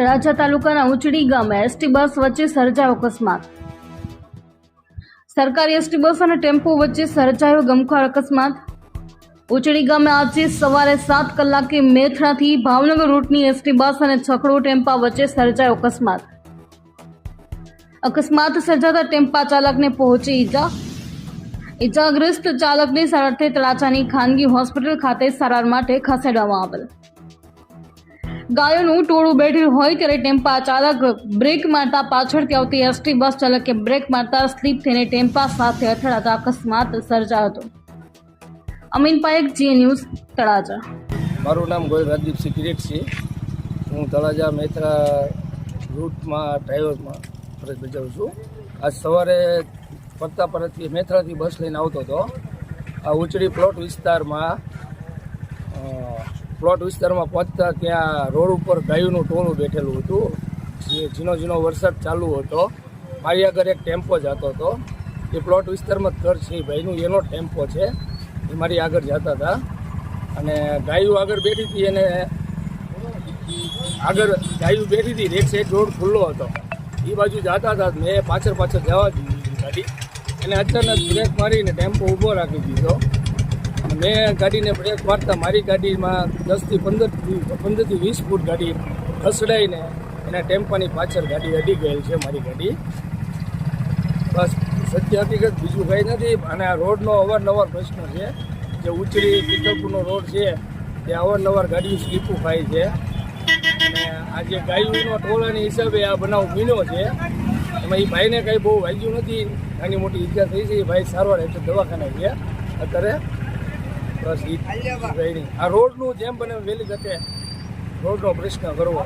તળાજા તાલુકાના ઉચડી ગામે ST bus વચ્ચે સર્જાયો અકસ્માત. સરકારી એસટી બસ અને ટેમ્પો વચ્ચે સર્જાયો ગમખ્વાર અકસ્માત. ઉચડી ગામે આજે સવારે સાત કલાકે મેથરાથી ભાવનગર રૂટની એસટી બસ અને છકડો ટેમ્પા વચ્ચે સર્જાયો અકસ્માત. અકસ્માત સર્જાતા ટેમ્પા ચાલકને પહોંચી ઈજા. ઈજાગ્રસ્ત ચાલકને સરળથી તળાજાની ખાનગી હોસ્પિટલ ખાતે સારવાર માટે ખસેડવામાં આવેલ. ગાયોનું ટોળું બેઠેલું હોય ત્યારે ટેમ્પા ચાલક બ્રેક મારતા પાછળથી આવતી એસટી બસ ચાલકે બ્રેક મારતા સ્લીપ થઈને ટેમ્પા સાથે અથડાતા અકસ્માત સર્જાયો હતો. અમીન પાયક, જી ન્યૂઝ, તળાજા. મારું નામ ગોયલ રાજદીપ કિરીટ છે. હું તળાજા મહેત્રા રૂટમાં, ડ્રાઈવરમાં ફરજ બજાવું છું. આજ સવારે ફરતા પરતથી મહેત્રાથી બસ લઈને આવતો હતો. આ ઉચડી પ્લોટ વિસ્તારમાં પ્લોટ વિસ્તારમાં પહોંચતા ત્યાં રોડ ઉપર ગાયુંનું ટોળું બેઠેલું હતું. જે ઝીણો ઝીણો વરસાદ ચાલુ હતો. મારી આગળ એક ટેમ્પો જતો હતો. એ પ્લોટ વિસ્તારમાં ઘર છે. ભાઈનું એનો ટેમ્પો છે. એ મારી આગળ જતા હતા. અને ગાયું આગળ બેઠી હતી અને આગળ ગાયું બેઠી હતી. રેક સાઈડ રોડ ખુલ્લો હતો. એ બાજુ જતા હતા. મેં પાછળ પાછળ જવા દીધી ગાડી. અને અચાનક બ્રેક મારીને ટેમ્પો ઊભો રાખી દીધો. મેં ગાડીને બ્રેક મારતા મારી ગાડીમાં દસથી પંદર પંદરથી વીસ ફૂટ ગાડી ખસડાઈને એના ટેમ્પાની પાછળ ગાડી અડી ગયેલ છે મારી ગાડી. બસ, સત્ય હકીકત બીજું કંઈ નથી. અને આ રોડનો અવારનવાર પ્રશ્ન છે. જે ઉચડી પિત્તરપુરનો રોડ છે, તે અવારનવાર ગાડીઓ સ્લીપો ખાય છે. અને આ જે ગાયોનો ટોળાની હિસાબે આ બનાવ મીનો છે, એમાં એ ભાઈને કંઈ બહુ વાગ્યું નથી. નાની મોટી ઈજા થઈ છે. એ ભાઈ સારવાર હેઠળ દવાખાને છે અત્યારે બસ એ આ રોડનું જેમ બને વહેલી તકે રોડનો પ્રશ્ન કરવો.